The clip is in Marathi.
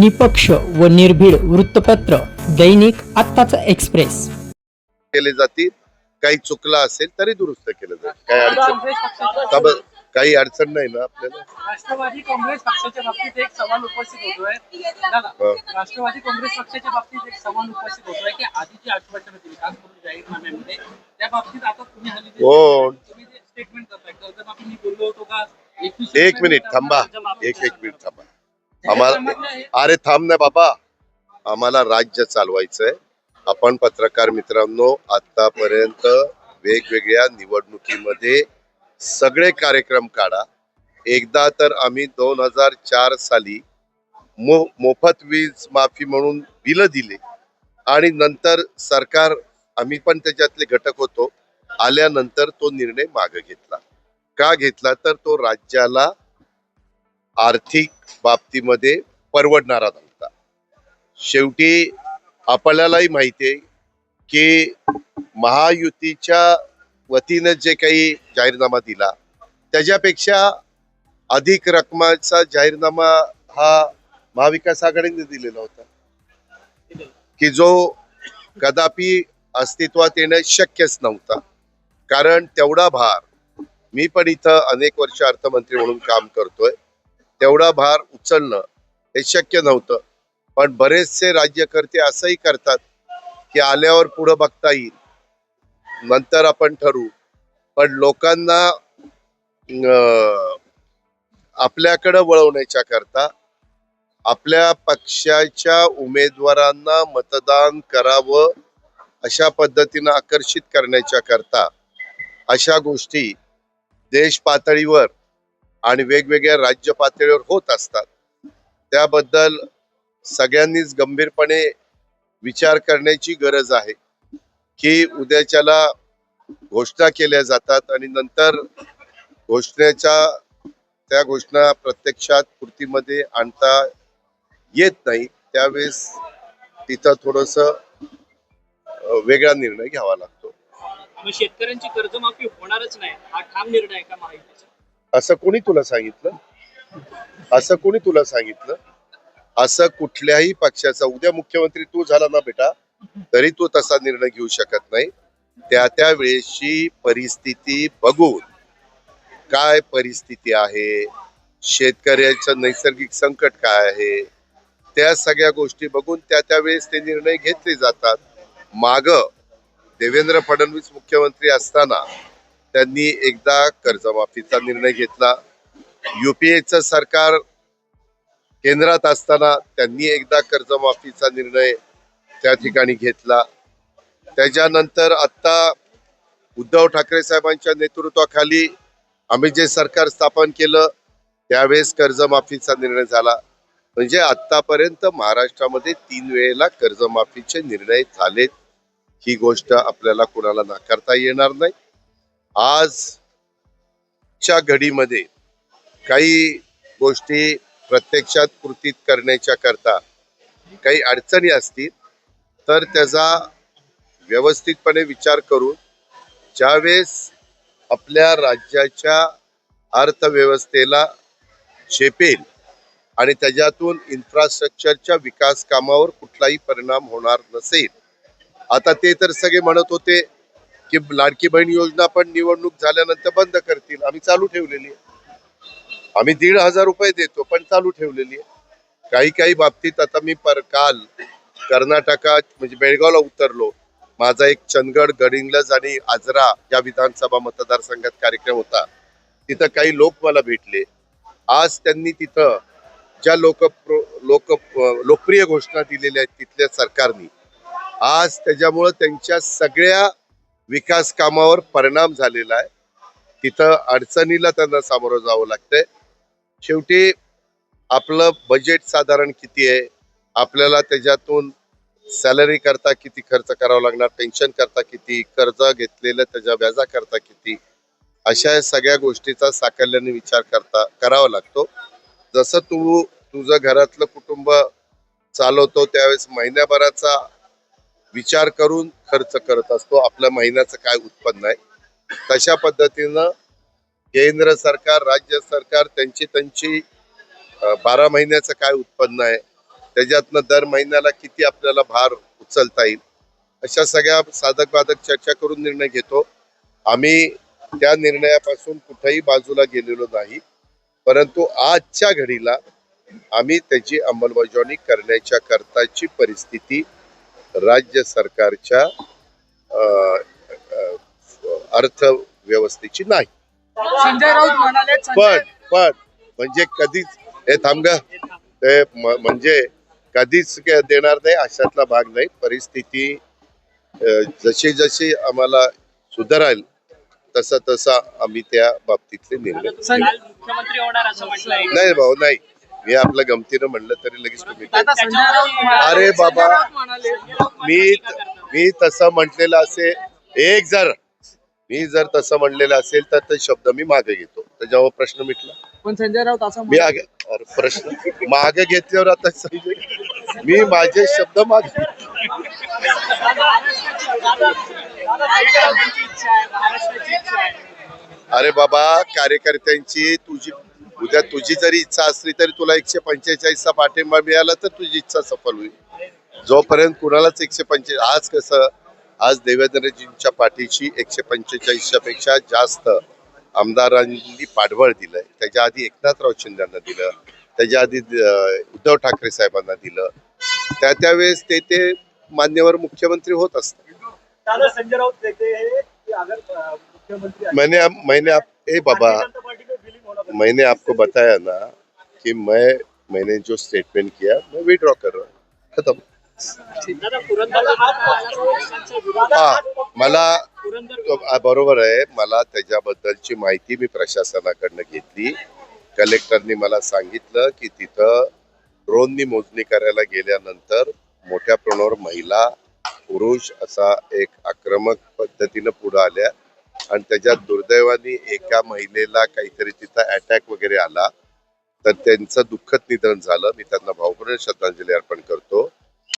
निपक्ष व निर्भीड वृत्तपत्र दैनिक आत्ताचा एक्सप्रेस. केले जातील. काही चुकला असेल तरी दुरुस्त केलं जाईल. काही अडचण का बरं? काही अडचण नाही ना आपल्याला? राष्ट्रवादी काँग्रेस पक्षाच्या बाबतीत एक सवाल उपस्थित होतोय. दादा हा. राष्ट्रवादी काँग्रेस पक्षाच्या बाबतीत एक सवाल उपस्थित होतोय की आधीची आश्वासनं दिली खास करून जाहीरनाम्यामध्ये त्या बाबतीत आता तुम्ही हल्ली जे- कोण? तुम्ही जे स्टेटमेंट करताय कर्जमाफी मी बोललो होतो का? 21 एक मिनिट थांबा. कर्जमाफी एक एक मिनिट थांबा. आम्हाला अरे थांब ना बाबा. आम्हाला राज्य चालवायचंय. आपण पत्रकार मित्रांनो आतापर्यंत वेगवेगळ्या निवडणुकीमध्ये सगळे कार्यक्रम काढा. एकदा तर आम्ही दोन हजार चार साली मो मोफत वीज माफी म्हणून बिलं दिले. आणि नंतर सरकार आम्ही पण त्याच्यातले घटक होतो. आल्यानंतर तो निर्णय मागे घेतला. का घेतला? तर तो राज्याला आर्थिक बाबतीमध्ये परवडणारा नव्हता. शेवटी आपल्यालाही माहिती आहे की महायुतीच्या वतीनं जे काही जाहीरनामा दिला त्याच्यापेक्षा अधिक रकमाचा जाहीरनामा हा महाविकास आघाडीने दिलेला होता. की जो कदापि अस्तित्वात येणं शक्यच नव्हता. कारण तेवढा भार मी पण इथं अनेक वर्ष अर्थमंत्री म्हणून काम करतोय. तेवढा भार उचलणं हे शक्य नव्हतं. पण बरेचसे राज्यकर्ते असंही करतात की आल्यावर पुढं बघता येईल. नंतर आपण ठरवू. पण लोकांना आपल्याकडं वळवण्याच्या करता आपल्या पक्षाच्या उमेदवारांना मतदान करावं अशा पद्धतीनं आकर्षित करण्याच्या करता अशा गोष्टी देश पातळीवर आणि वेगवेगळ्या राज्य पातळीवर होत असतात. त्याबद्दल सगळ्यांनीच गंभीरपणे विचार करण्याची गरज आहे की उद्याच्याला घोषणा केल्या जातात आणि नंतर घोषणेच्या त्या घोषणा प्रत्यक्षात पूर्तीमध्ये आणता येत नाही त्यावेळेस तिथं थोडस वेगळा निर्णय घ्यावा लागतो. शेतकऱ्यांची कर्जमाफी होणारच नाही हा ठाम निर्णय का माहिती असं कोणी तुला सांगितलं? असं कोणी तुला सांगितलं? असं कुठल्याही पक्षाचा उद्या मुख्यमंत्री तू झाला ना बेटा तरी तू तसा निर्णय घेऊ शकत नाही. त्या त्या वेळेची परिस्थिती बघून काय परिस्थिती आहे शेतकऱ्याचं नैसर्गिक संकट काय आहे त्या सगळ्या गोष्टी बघून त्या त्या वेळेस ते निर्णय घेतले जातात. माग देवेंद्र फडणवीस मुख्यमंत्री असताना त्यांनी एकदा कर्जमाफीचा निर्णय घेतला. युपीएचं सरकार केंद्रात असताना त्यांनी एकदा कर्जमाफीचा निर्णय त्या ठिकाणी घेतला. त्याच्यानंतर आत्ता उद्धव ठाकरे साहेबांच्या नेतृत्वाखाली आम्ही जे सरकार स्थापन केलं त्यावेळेस कर्जमाफीचा निर्णय झाला. म्हणजे आतापर्यंत महाराष्ट्रामध्ये तीन वेळेला कर्जमाफीचे निर्णय झालेत. ही गोष्ट आपल्याला कुणाला नाकारता येणार नाही. आजच्या घडीमध्ये काही गोष्टी प्रत्यक्षात कृतीत करण्याच्या करता काही अडचणी असतील तर त्याचा व्यवस्थितपणे विचार करून ज्यावेळेस आपल्या राज्याच्या अर्थव्यवस्थेला झेपेल आणि त्याच्यातून इन्फ्रास्ट्रक्चरच्या विकास कामावर कुठलाही परिणाम होणार नसेल. आता ते तर सगळे म्हणत होते की लाडकी बहीण योजना पण निवडणूक झाल्यानंतर बंद करतील. आम्ही चालू ठेवलेली आहे. आम्ही दीड हजार रुपये देतो पण चालू ठेवलेली आहे. काही काही बाबतीत आता मी पर काल कर्नाटकात म्हणजे बेळगावला उतरलो. माझा एक चंदगड गडिंग्लज आणि आजरा या विधानसभा मतदारसंघात कार्यक्रम होता. तिथं काही लोक मला भेटले. आज त्यांनी तिथं ज्या लोक लोक लोकप्रिय घोषणा दिलेल्या आहेत तिथल्या सरकारनी आज त्याच्यामुळं त्यांच्या सगळ्या विकास कामावर परिणाम झालेला आहे. तिथं अडचणीला त्यांना सामोरं जावं लागतंय. शेवटी आपलं बजेट साधारण किती आहे? आपल्याला त्याच्यातून सॅलरी करता किती खर्च करावा लागणार? पेन्शन करता किती? कर्ज घेतलेलं त्याच्या व्याजा करता किती? अशा सगळ्या गोष्टीचा साकल्याने विचार करता करावा लागतो. जसं तू तुझं घरातलं कुटुंब चालवतो त्यावेळेस महिन्याभराचा विचार करून खर्च करत असतो. आपल्या महिन्याचं काय उत्पन्न आहे? तशा पद्धतीनं केंद्र सरकार राज्य सरकार त्यांची त्यांची बारा महिन्याचं काय उत्पन्न आहे? त्याच्यातनं दर महिन्याला किती आपल्याला भार उचलता येईल? अशा सगळ्या साधक बाधक चर्चा करून निर्णय घेतो. आम्ही त्या निर्णयापासून कुठेही बाजूला गेलेलो नाही. परंतु आजच्या घडीला आम्ही त्याची अंमलबजावणी करण्याच्या करताची परिस्थिती राज्य सरकारच्या अर्थव्यवस्थेची नाही संजय राऊत म्हणाले पण पण म्हणजे कधीच हे थांब ग. ते म्हणजे कधीच देणार नाही अशातला भाग नाही परिस्थिती जशी जशी आम्हाला सुधाराल तसा तसा आम्ही त्या बाबतीतले निर्णय घेऊ. मुख्यमंत्री होणार असं म्हटलंय नाही भाऊ नाही मी आपलं गमतीनं म्हणलं तरी लगेच तुम्ही संजय अरे बाबा. संजय मी मी तसं म्हटलेलं असेल एक जर मी जर तसं म्हणलेलं असेल तर ते शब्द मी मागे घेतो त्याच्यावर प्रश्न मिटला पण संजय राऊत असं मी आगे अरे प्रश्न मागे घेतल्यावर आता समजेल मी माझे शब्द मागे अरे बाबा कार्यकर्त्यांची तुझी उद्या तुझी जरी इच्छा असली तरी तुला एकशे पंचेचाळीसचा पाठिंबा मिळाला तर तुझी इच्छा सफल होईल. जोपर्यंत कुणालाच एकशे पंचे आज कसं आज देवेंद्रजींच्या पाठीशी एकशे पंचेचाळीसच्या पेक्षा जास्त आमदारांनी पाठबळ दिलंय. त्याच्या आधी एकनाथराव शिंदेना दिलं त्याच्या आधी उद्धव ठाकरे साहेबांना दिलं. त्या त्यावेळेस ते ते मान्यवर मुख्यमंत्री होत असतात. हैं मैंने आप ए बाबा मैंने आपको बताया ना कि मैं मैंने जो स्टेटमेंट किया मैं विड्रॉ कर रहा हूँ। खत्म। हा मला बरोबर आहे. मला त्याच्याबद्दलची माहिती मी प्रशासनाकडनं घेतली. कलेक्टरनी मला सांगितलं की तिथं ड्रोननी मोजणी करायला गेल्यानंतर मोठ्या प्रमाणावर महिला पुरुष असा एक आक्रमक पद्धतीनं पुढे आल्या. आणि त्याच्यात दुर्दैवाने एका महिलेला काहीतरी तिथं अटॅक वगैरे आला. तर त्यांचं दुःखद निधन झालं. मी त्यांना भावपूर्ण श्रद्धांजली अर्पण करतो.